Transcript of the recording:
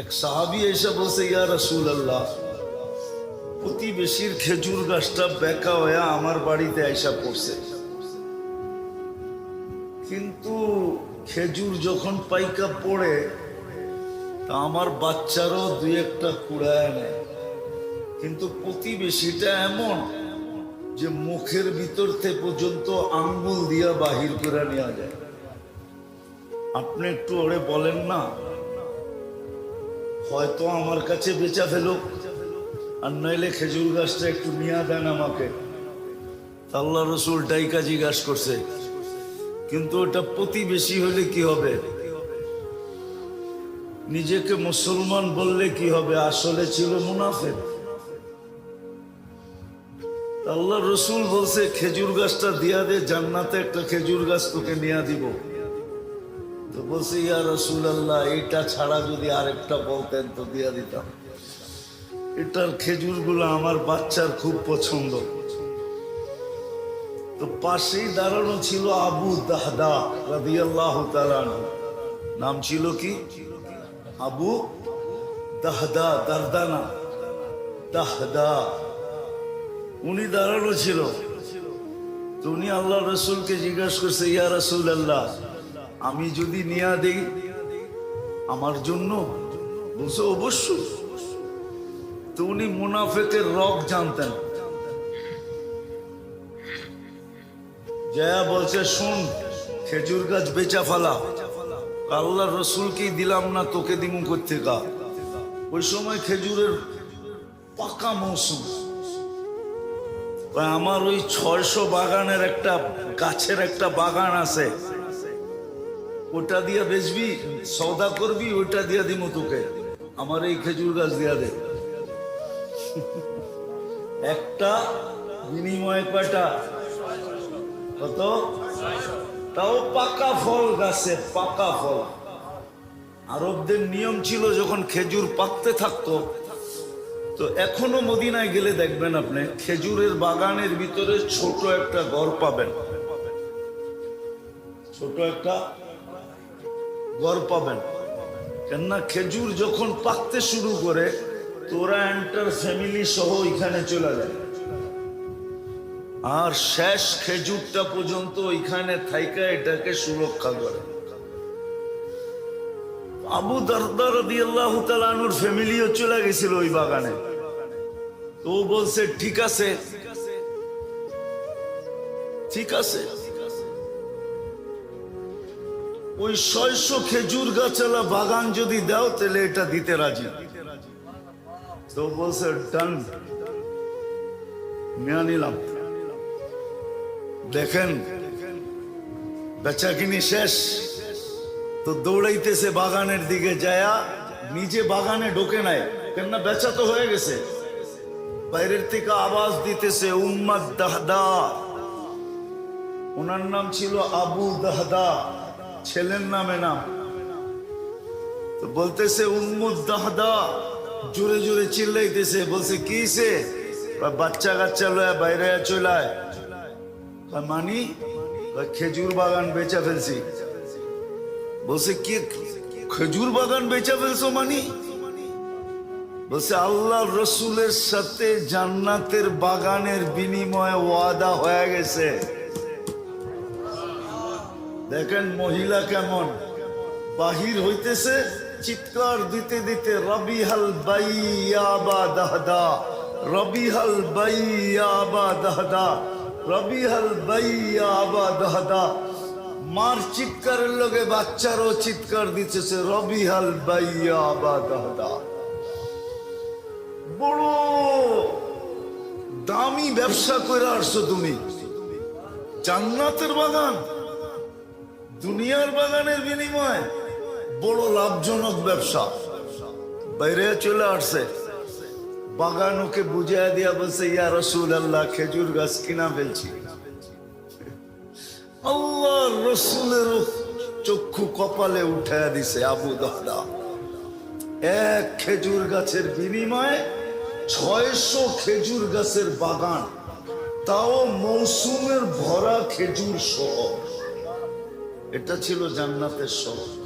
এক সাহাবি এসে বলছে, ইয়া রসুল আল্লাহ প্রতিবেশীর খেজুর গাছটা বেকা হয়ে আমার বাড়িতে আইসা পড়ছে। কিন্তু খেজুর যখন পাইকা পড়ে, তা আমার বাচ্চারও দুই একটা কুড়ায় নেয়। কিন্তু প্রতিবেশীটা এমন যে মুখের ভিতর থেকে পর্যন্ত আঙ্গুল দিয়া বাহির করে নেওয়া যায়। আপনি একটু ওরে বলেন না হয়তো আমার কাছে বেচা ফেলো আর নইলে খেজুর গাছটা একটু নিয়ে দেন আমাকে। আল্লাহ রসুল ডাইকা জিজ্ঞাসা করছে, কিন্তু ওটা প্রতিবেশী হলে কি হবে? নিজেকে মুসলমান বললে কি হবে? আসলে ছিল মুনাফেক। আল্লাহ রসুল বলছে, খেজুর গাছটা দিয়া দে, জান্নাতে একটা খেজুর গাছ তোকে নিয়ে দিব। তো বলছে, ইয়া রসুল আল্লাহ এইটা ছাড়া যদি আরেকটা বলতেন তো দিয়া দিতাম। এটার খেজুরগুলো আমার বাচ্চার খুব পছন্দ। তো পাশেই দাঁড়ানো ছিল আবু দাহদা রাদি আল্লাহ নাম ছিল কি? আবু দাহদা দারদানা। দাহদা। উনি দাঁড়ানো ছিল। তো উনি আল্লাহ রসুলকে জিজ্ঞাসা করছে, ইয়া রসুল আল্লাহ আমি যদি নিয়া দেই, আমার জন্য বলছে অবশ্যই তো উনি মুনাফেকের রক জানতেন। জয়া বলছে, শুন, খেজুর গাছ বেচা ফালা। আল্লাহ রসুলকেই দিলাম না, তোকে দিমু করতে গা ওই সময় খেজুরের পাকা মৌসুম। আমার ওই ছয়শো বাগানের একটা গাছের একটা বাগান আছে ওটা দিয়ে বেচবি সৌদা করবি, ওইটা দিয়ে দিমু তোকে। আমার এই খেজুর গাছ দিয়া দে। একটা, বিনিময় কয়টা? কত? তাও পাকা ফল গাছে, পাকা ফল। আরবদের নিয়ম ছিল যখন খেজুর পাকতে থাকতো, তো এখনও মদিনায় গেলে দেখবেন আপনি, খেজুরের বাগানের ভিতরে ছোট একটা ঘর পাবেন। ছোট একটা ঘর পাবেন। কেননা খেজুর যখন পাকতে শুরু করে, তোরা এন্টার ফ্যামিলি সহ এখানে চলে যায়। আর শেষ খেজুরটা পর্যন্ত ওইখানে থাইকা এটাকে সুরক্ষা করে। আবু দরদার দিয়াল্লাহ তালানুর ফ্যামিলিও চলে গেছিল ওই বাগানে। তো বলছে, ঠিক আছে। ঠিক আছে। ওই ছয়শো খেজুর গাছালা বাগান যদি দাও, তাহলে এটা দিতে রাজি। তো বলছে ডান নিয়ে নিলাম। দেখেন বেচা কিনি শেষ। তো দৌড়াইতেছে বাগানের দিকে যায়া, নিজে বাগানে ঢোকে নাই। কেননা বেচা তো হয়ে গেছে। বাইরের থেকে আওয়াজ দিতেছে উম্মাদ দাহদা। ওনার নাম ছিল আবু দাহদা। ছেলের নামে নাম। তো বলতেছে, উম্মুদ দাহদা। জোরে জোরে চিল্লাইতেছে, বলছে, কি সে বাচ্চা কাচ্চা লয়া বাইরে চলায়। মানি? খেজুর বাগান বেচা ফেলছি। বলছে, কি খেজুর বাগান বেচা ফেলছো মানি? বলছে আল্লাহ রসুলের সাথে জান্নাতের বাগানের বিনিময়ে ওয়াদা হয়ে গেছে। দেখেন মহিলা কেমন? বাহির হইতেছে, চিৎকার দিতে দিতে রবি হাল বাইয়াবা দাহদা রবি হাল বাইয়াবা দাহদা রবি হাল বাইয়াবা দাহদা। মার চিৎকারের লগে বাচ্চারও চিৎকার দিতেছে রবি হাল বাইয়াবা দাহদা। বড় দামি ব্যবসা করে আসছো তুমি। জান্নাতের বাগান। দুনিয়ার বাগানের বিনিময় বড় লাভজনক ব্যবসা। বাইরে চলে আসছে। বাগান ওকে বুঝাই দিয়া বলছে, ইয়া রসুল আল্লাহ খেজুর গাছ কিনা ফেলছি। আল্লাহ রসুলের চক্ষু কপালে উঠায় দিছে আবু দাদা এক খেজুর গাছের বিনিময়ে ছয়শো খেজুর গাছের বাগান, তাও মৌসুমের ভরা খেজুর সহ। এটা ছিল জান্নাতের শহর।